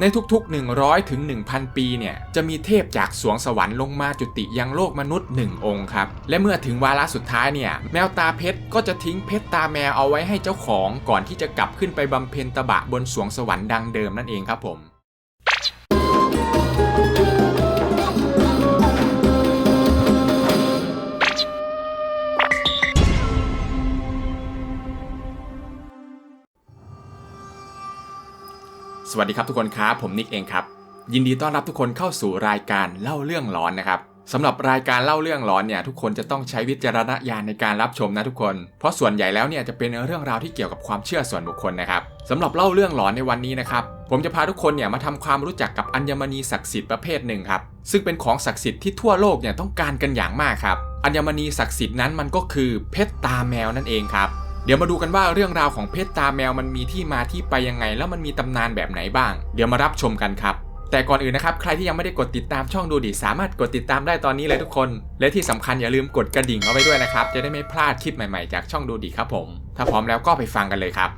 ในทุกๆ 100ถึง1,000 ปีเนี่ยจะมีเทพจากสวงสวรรค์ลงมาจุติยังโลกมนุษย์ 1 องค์ครับ และเมื่อถึงวาระสุดท้ายเนี่ยแมวตาเพชรก็จะทิ้งเพชรตาแมวเอาไว้ให้เจ้าของ ก่อนที่จะกลับขึ้นไปบำเพ็ญตบะบนสวงสวรรค์ดังเดิมนั่นเองครับผม สวัสดีครับทุกคนครับผมนิกเองครับยินดีต้อนรับทุกคนเข้าสู่รายการเล่าเรื่องหลอนนะครับสำหรับรายการเล่าเรื่องหลอนเนี่ยทุกคนจะต้องใช้วิจารณญาณในการรับชมนะทุกคน เพราะส่วนใหญ่แล้วเนี่ยจะเป็นเรื่องราวที่เกี่ยวกับความเชื่อส่วนบุคคลนะครับสำหรับเล่าเรื่องหลอนในวันนี้นะครับผมจะพาทุกคนเนี่ยมาทำความรู้จักกับอัญมณีศักดิ์สิทธิ์ประเภทหนึ่งครับซึ่งเป็นของศักดิ์สิทธิ์ที่ทั่วโลกเนี่ยต้องการกันอย่างมากครับอัญมณีศักดิ์สิทธิ์นั้นมันก็คือเพชรตาแมวนั่นเองครับ เดี๋ยวมาดูกันว่าเรื่องราวของเพชรตาแมวมันมีที่มาที่ไปยังไง แล้วมันมีตำนานแบบไหนบ้าง เดี๋ยวมารับชมกันครับ แต่ก่อนอื่นนะครับ ใครที่ยังไม่ได้กดติดตามช่องดูดิสามารถกดติดตามได้ตอนนี้เลยทุกคน และที่สำคัญอย่าลืมกดกระดิ่งเอาไว้ด้วยนะครับ จะได้ไม่พลาดคลิปใหม่ๆจากช่องดูดิครับผม ถ้าพร้อมแล้วก็ไปฟังกันเลยครับ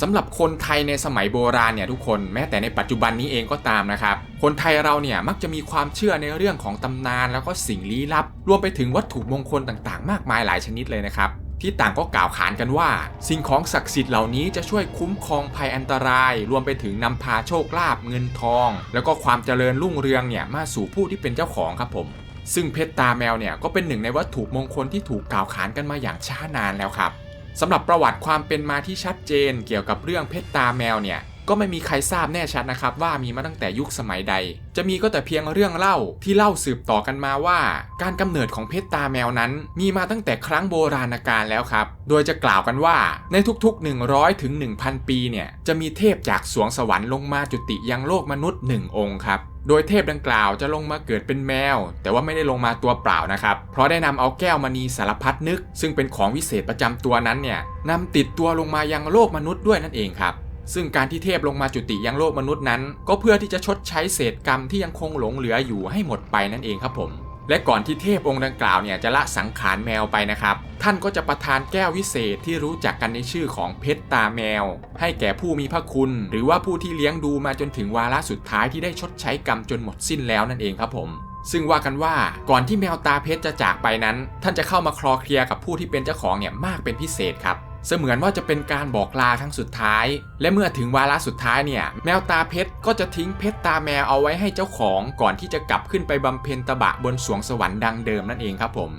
สำหรับคนไทยในสมัยโบราณเนี่ยทุกคนแม้แต่ในปัจจุบันนี้เองก็ตามนะครับ คนไทยเราเนี่ยมักจะมีความเชื่อในเรื่องของตำนาน แล้วก็สิ่งลี้ลับ รวมไปถึงวัตถุมงคลต่างๆ มากมายหลายชนิดเลยนะครับ ที่ต่างก็กล่าวขานกันว่า สิ่งของศักดิ์สิทธิ์เหล่านี้จะช่วยคุ้มครองภัยอันตราย รวมไปถึงนำพาโชคลาภเงินทอง แล้วก็ความเจริญรุ่งเรืองเนี่ยมาสู่ผู้ที่เป็นเจ้าของครับผมซึ่งเพชรตาแมวเนี่ยก็เป็นหนึ่งในวัตถุมงคลที่ถูกกล่าวขานกันมาอย่างช้านานแล้วครับสำหรับประวัติความเป็นมาที่ชัดเจนเกี่ยวกับเรื่องเพชรตาแมวเนี่ย ก็ไม่มีใครทราบแน่ชัดนะครับว่ามีมาตั้งแต่ยุคสมัยใด จะมีก็แต่เพียงเรื่องเล่าที่เล่าสืบต่อกันมาว่า การกำเนิดของเพชรตาแมวนั้น มีมาตั้งแต่ครั้งโบราณกาลแล้วครับ โดยจะกล่าวกันว่าในทุกๆ 100ถึง1,000 ปีเนี่ยจะมีเทพจากสวงสวรรค์ลงมาจุติยังโลกมนุษย์ 1 องค์ครับโดยเทพดังกล่าวจะลงมาเกิดเป็นแมว แต่ว่าไม่ได้ลงมาตัวเปล่านะครับ เพราะได้นำเอาแก้วมณีสารพัดนึก ซึ่งเป็นของวิเศษประจำตัวนั้นเนี่ยนำติดตัวลงมายังโลกมนุษย์ด้วยนั่นเองครับ ซึ่งการที่เทพลงมาจุติยังโลกมนุษย์นั้น ก็เพื่อที่จะชดใช้เศษกรรมที่ยังคงหลงเหลืออยู่ให้หมดไปนั่นเองครับผม และก่อนที่เทพองค์ดังกล่าวเนี่ยจะละสังขารแมวไปนะครับ ท่านก็จะประทานแก้ววิเศษที่รู้จักกันในชื่อของเพชรตาแมว ให้แก่ผู้มีพระคุณ หรือว่าผู้ที่เลี้ยงดูมาจนถึงวาระสุดท้ายที่ได้ชดใช้กรรมจนหมดสิ้นแล้วนั่นเองครับผมซึ่งว่ากันว่าก่อนที่แมวตาเพชรจะจากไปนั้น ท่านจะเข้ามาคลอเคลียร์กับผู้ที่เป็นเจ้าของเนี่ยมากเป็นพิเศษครับ เสมือนว่าจะเป็นการบอกลาครั้งสุดท้าย และเมื่อถึงวาระสุดท้ายเนี่ย แมวตาเพชรก็จะทิ้งเพชรตาแมวเอาไว้ให้เจ้าของ ก่อนที่จะกลับขึ้นไปบำเพ็ญตบะบนสวงสวรรค์ดังเดิมนั่นเองครับผม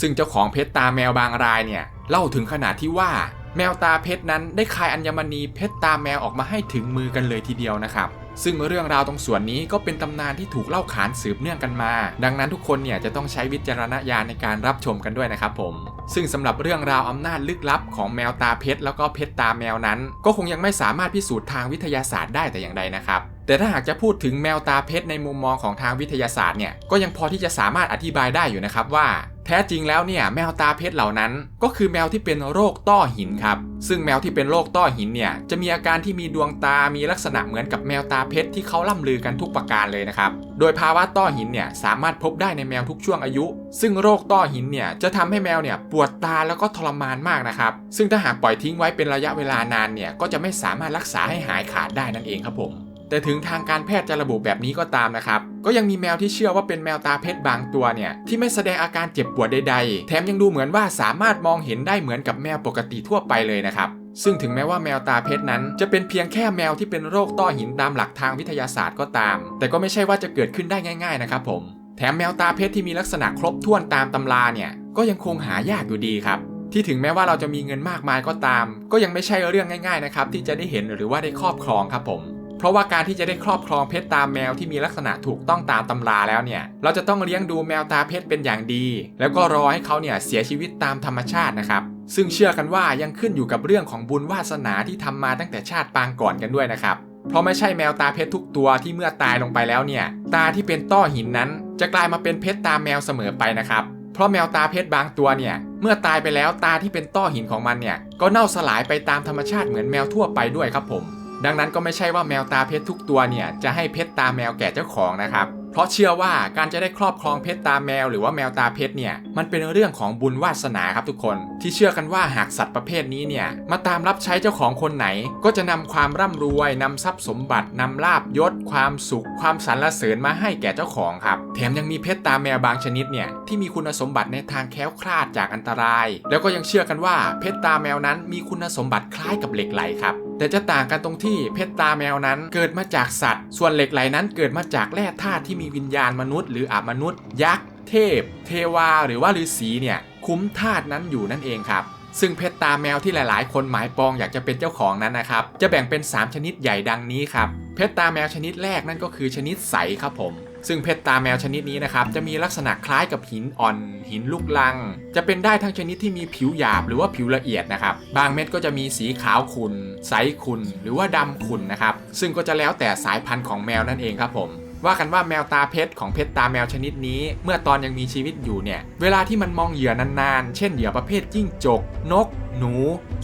ซึ่งเจ้าของเพชรตาแมวบางรายเนี่ยเล่าถึงขนาดที่ว่า แมวตาเพชรนั้นได้คายอัญมณีเพชรตาแมวออกมาให้ถึงมือกันเลยทีเดียวนะครับซึ่งเรื่องราวตรงส่วนนี้ก็เป็นตำนานที่ถูกเล่าขานสืบเนื่องกันมา ดังนั้นทุกคนเนี่ยจะต้องใช้วิจารณญาณในการรับชมกันด้วยนะครับผม ซึ่งสำหรับเรื่องราวอำนาจลึกลับของแมวตาเพชรแล้วก็เพชรตาแมวนั้น ก็คงยังไม่สามารถพิสูจน์ทางวิทยาศาสตร์ได้แต่อย่างใดนะครับ แต่ถ้าหากจะพูดถึงแมวตาเพชรในมุมมองของทางวิทยาศาสตร์เนี่ยก็ยังพอที่จะสามารถอธิบายได้อยู่นะครับว่า แท้จริงแล้วเนี่ยแมวตาเพชรเหล่านั้น ก็คือแมวที่เป็นโรคต้อหินครับซึ่งแมวที่เป็นโรคต้อหินเนี่ยจะมีอาการที่มีดวงตา มีลักษณะเหมือนกับแมวตาเพชรที่เขาล่ำลือกันทุกประการเลยนะครับโดยภาวะต้อหินเนี่ยสามารถพบได้ในแมวทุกช่วงอายุ ซึ่งโรคต้อหินเนี่ยจะทำให้แมวเนี่ยปวดตาแล้วก็ทรมานมากนะครับซึ่งถ้าหากปล่อยทิ้งไว้เป็นระยะเวลานานเนี่ยก็จะไม่สามารถรักษาให้หายขาดได้นั่นเองครับผม แต่ถึงทางการแพทย์จะระบุแบบนี้ก็ตามนะครับ ก็ยังมีแมวที่เชื่อว่าเป็นแมวตาเพชรบางตัวเนี่ย ที่ไม่แสดงอาการเจ็บปวดใดๆ แถมยังดูเหมือนว่าสามารถมองเห็นได้เหมือนกับแมวปกติทั่วไปเลยนะครับ ซึ่งถึงแม้ว่าแมวตาเพชรนั้น จะเป็นเพียงแค่แมวที่เป็นโรคต้อหินตามหลักทางวิทยาศาสตร์ก็ตาม แต่ก็ไม่ใช่ว่าจะเกิดขึ้นได้ง่าย ๆ นะครับผมแถมแมวตาเพชรที่มีลักษณะครบถ้วนตามตำราเนี่ยก็ยังคงหายากอยู่ดีครับ ที่ถึงแม้ว่าเราจะมีเงินมากมายก็ตาม ก็ยังไม่ใช่เรื่องง่ายๆนะครับที่จะได้เห็นหรือว่าได้ครอบครองครับผม เพราะว่าการที่จะได้ครอบครองเพชรตาแมวที่มีลักษณะถูกต้องตามตำราแล้วเนี่ย เราจะต้องเลี้ยงดูแมวตาเพชรเป็นอย่างดี แล้วก็รอให้เขาเนี่ยเสียชีวิตตามธรรมชาตินะครับซึ่งเชื่อกันว่ายังขึ้นอยู่กับเรื่องของบุญวาสนาที่ทำมาตั้งแต่ชาติปางก่อนกันด้วยนะครับ เพราะไม่ใช่แมวตาเพชรทุกตัวที่เมื่อตายลงไปแล้วเนี่ย ตาที่เป็นต้อหินนั้น จะกลายมาเป็นเพชรตาแมวเสมอไปนะครับ เพราะแมวตาเพชรบางตัวเนี่ย เมื่อตายไปแล้วตาที่เป็นต้อหินของมันเนี่ย ก็เน่าสลายไปตามธรรมชาติเหมือนแมวทั่วไปด้วยครับผม ดังนั้นก็ไม่ใช่ว่าแมวตาเพชรทุกตัวเนี่ยจะให้เพชรตาแมวแก่เจ้าของนะครับ เพราะเชื่อว่าการจะได้ครอบครองเพชรตาแมวหรือว่าแมวตาเพชรเนี่ยมันเป็นเรื่องของบุญวาสนาครับทุกคน ที่เชื่อกันว่าหากสัตว์ประเภทนี้เนี่ยมาตามรับใช้เจ้าของคนไหน ก็จะนำความร่ำรวยนำทรัพย์สมบัตินำลาบยศ ความสุข ความสรรเสริญมาให้แก่เจ้าของครับแถมยังมีเพชรตาแมวบางชนิดเนี่ยที่มีคุณสมบัติในทางแคล้วคลาดจากอันตราย แล้วก็ยังเชื่อกันว่าเพชรตาแมวนั้นมีคุณสมบัติคล้ายกับเหล็กไหลครับ แต่จะต่างกันตรงที่เพชรตาแมวนั้นเกิดมาจากสัตว์ ส่วนเหล็กไหลนั้นเกิดมาจากแร่ธาตุที่มีวิญญาณมนุษย์หรืออมนุษย์ ยักษ์ เทพ เทวา หรือว่าฤาษีเนี่ยคุ้มธาตุนั้นอยู่นั่นเองครับซึ่งเพชรตาแมวที่หลาย ๆ คนหมายปองอยากจะเป็นเจ้าของนั้นนะครับ จะแบ่งเป็น 3 ชนิดใหญ่ดังนี้ครับ เพชรตาแมวชนิดแรกนั่นก็คือชนิดใสครับผม ซึ่งเพชรตาแมวชนิดนี้นะครับจะมีลักษณะคล้ายกับหินอ่อน หินลูกลัง จะเป็นได้ทั้งชนิดที่มีผิวหยาบหรือว่าผิวละเอียดนะครับ บางเม็ดก็จะมีสีขาวขุ่นใสขุ่นหรือว่าดำขุ่นนะครับ ซึ่งก็จะแล้วแต่สายพันธุ์ของแมวนั่นเองครับผม ว่ากันว่าแมวตาเพชรของเพชรตาแมวชนิดนี้ เมื่อตอนยังมีชีวิตอยู่เนี่ย เวลาที่มันมองเหยื่อนานๆ เช่นเหยื่อประเภทจิ้งจก นก หนู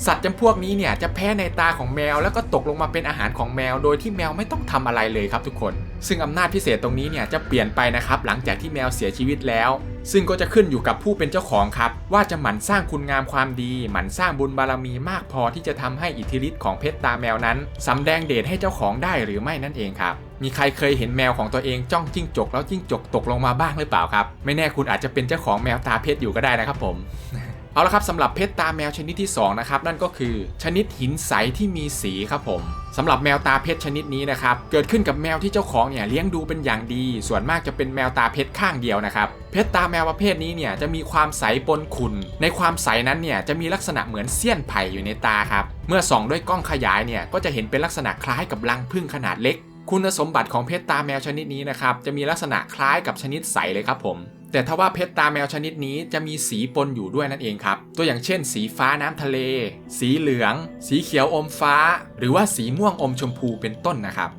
สัตว์จำพวกนี้เนี่ยจะแพ้ในตาของแมวแล้วก็ตกลงมาเป็นอาหารของแมว โดยที่แมวไม่ต้องทำอะไรเลยครับทุกคน ซึ่งอำนาจพิเศษตรงนี้เนี่ยจะเปลี่ยนไปนะครับหลังจากที่แมวเสียชีวิตแล้ว ซึ่งก็จะขึ้นอยู่กับผู้เป็นเจ้าของครับ ว่าจะหมั่นสร้างคุณงามความดี หมั่นสร้างบุญบารมีมากพอที่จะทำให้อิทธิฤทธิ์ของเพชรตาแมวนั้นสำแดงเดชให้เจ้าของได้หรือไม่นั่นเองครับ มีใครเคยเห็นแมวของตัวเองจ้องจิ้งจกแล้วจิ้งจกตกลงมาบ้างหรือเปล่าครับ ไม่แน่คุณอาจจะเป็นเจ้าของแมวตาเพชรอยู่ก็ได้นะครับผมเอาละครับสำหรับเพชรตาแมวชนิดที่2นะครับนั่นก็คือ ชนิดหินใสที่มีสีครับผมสำหรับแมวตาเพชรชนิดนี้นะครับเกิดขึ้นกับแมวที่เจ้าของเนี่ยเลี้ยงดูเป็นอย่างดี ส่วนมากจะเป็นแมวตาเพชรข้างเดียวนะครับเพชรตาแมวประเภทนี้เนี่ยจะมีความใสปนขุ่นในความใสนั้นเนี่ยจะมีลักษณะเหมือนเสี้ยนไผ่อยู่ในตาครับเมื่อส่องด้วยกล้องขยายเนี่ยก็จะเห็นเป็นลักษณะคล้ายกับรังผึ้งขนาดเล็ก คุณสมบัติของเพชรตาแมวชนิดนี้นะครับจะมีลักษณะคล้ายกับชนิดใสเลยครับผม แต่ถ้าว่าเพชรตาแมวชนิดนี้จะมีสีปนอยู่ด้วยนั่นเองครับ ตัวอย่างเช่น สีฟ้าน้ำทะเล สีเหลือง สีเขียวอมฟ้า หรือว่าสีม่วงอมชมพูเป็นต้นนะครับ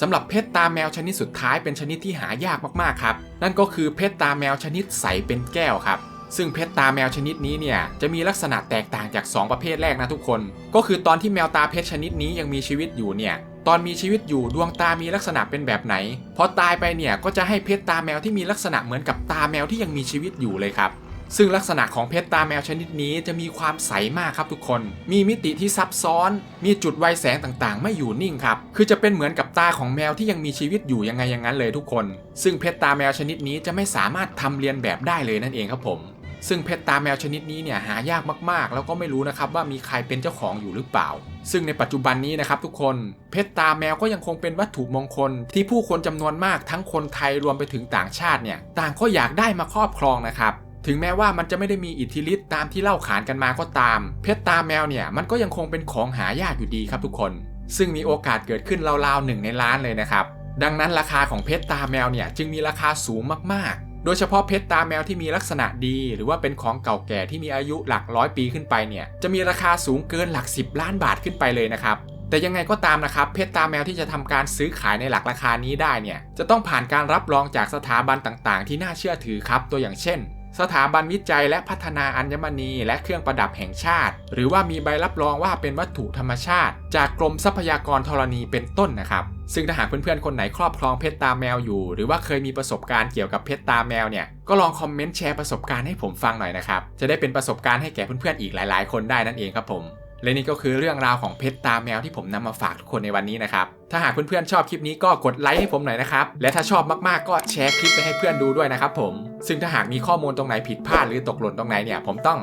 สำหรับเพชรตาแมวชนิดสุดท้ายเป็นชนิดที่หายากมากๆครับนั่นก็คือเพชรตาแมวชนิดใสเป็นแก้วครับซึ่งเพชรตาแมวชนิดนี้เนี่ยจะมีลักษณะแตกต่างจาก 2 ประเภทแรกนะทุกคน ก็คือตอนที่แมวตาเพชรชนิดนี้ยังมีชีวิตอยู่เนี่ย ตอนมีชีวิตอยู่ดวงตามีลักษณะเป็นแบบไหน พอตายไปเนี่ยก็จะให้เพชรตาแมวที่มีลักษณะเหมือนกับตาแมวที่ยังมีชีวิตอยู่เลยครับ ซึ่งลักษณะของเพชรตาแมวชนิดนี้จะมีความใสมากครับทุกคน มีมิติที่ซับซ้อน มีจุดไวแสงต่างๆ ไม่อยู่นิ่งครับ คือจะเป็นเหมือนกับตาของแมวที่ยังมีชีวิตอยู่ยังไงอย่างนั้นเลยทุกคน ซึ่งเพชรตาแมวชนิดนี้จะไม่สามารถทำเรียนแบบได้เลยนั่นเองครับผม ซึ่งเพชรตาแมวชนิดนี้เนี่ยหายากมากๆ แล้วก็ไม่รู้นะครับว่ามีใครเป็นเจ้าของอยู่หรือเปล่า ซึ่งในปัจจุบันนี้นะครับทุกคนเพชรตาแมวก็ยังคงเป็นวัตถุมงคล ที่ผู้คนจำนวนมากทั้งคนไทยรวมไปถึงต่างชาติเนี่ยต่างก็อยากได้มาครอบครองนะครับถึงแม้ว่ามันจะไม่ได้มีอิทธิฤทธิ์ตามที่เล่าขานกันมาก็ตาม เพชรตาแมวเนี่ยมันก็ยังคงเป็นของหายากอยู่ดีครับทุกคน ซึ่งมีโอกาสเกิดขึ้นราวๆหนึ่งในล้านเลยนะครับดังนั้นราคาของเพชรตาแมวเนี่ยจึงมีราคาสูงมากๆ โดยเฉพาะเพชรตาแมวที่มีลักษณะดี หรือว่าเป็นของเก่าแก่ที่มีอายุหลักร้อยปีขึ้นไปเนี่ยจะมีราคาสูงเกินหลัก 10 ล้านบาทขึ้นไปเลยนะครับแต่ยังไงก็ตามนะครับเพชรตาแมวที่จะทำการซื้อขายในหลักราคานี้ได้เนี่ยจะต้องผ่านการรับรองจากสถาบันต่างๆ ที่น่าเชื่อถือครับตัวอย่างเช่น สถาบันวิจัยและพัฒนาอัญมณีและเครื่องประดับแห่งชาติ หรือว่ามีใบรับรองว่าเป็นวัตถุธรรมชาติ จากกรมทรัพยากรธรณีเป็นต้นนะครับ ซึ่งถ้าหากเพื่อนๆคนไหนครอบครองเพชรตาแมวอยู่ หรือว่าเคยมีประสบการณ์เกี่ยวกับเพชรตาแมวเนี่ยก็ลองคอมเมนต์แชร์ประสบการณ์ให้ผมฟังหน่อยนะครับจะได้เป็นประสบการณ์ให้แก่เพื่อนๆอีกหลาย ๆ คนได้นั่นเองครับผม และนี่ก็คือเรื่องราวของเพชรตาแมวที่ผมนำมาฝากทุกคนในวันนี้นะครับ ถ้าหากเพื่อนๆชอบคลิปนี้ก็กดไลค์ให้ผมหน่อยนะครับ และถ้าชอบมากๆก็แชร์คลิปไปให้เพื่อนดูด้วยนะครับผม ซึ่งถ้าหากมีข้อมูลตรงไหนผิดพลาดหรือตกหล่นตรงไหนเนี่ยผมต้อง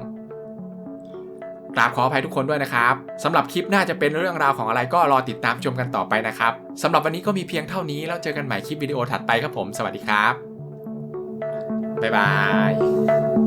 กราบขออภัยทุกคนด้วยนะครับสำหรับคลิปหน้าจะเป็นเรื่องราวของอะไรก็รอติดตามชมกันต่อไปนะครับสำหรับวันนี้ก็มีเพียงเท่านี้แล้วเจอกันใหม่คลิปวิดีโอถัดไปครับผม สวัสดีครับบ๊ายบาย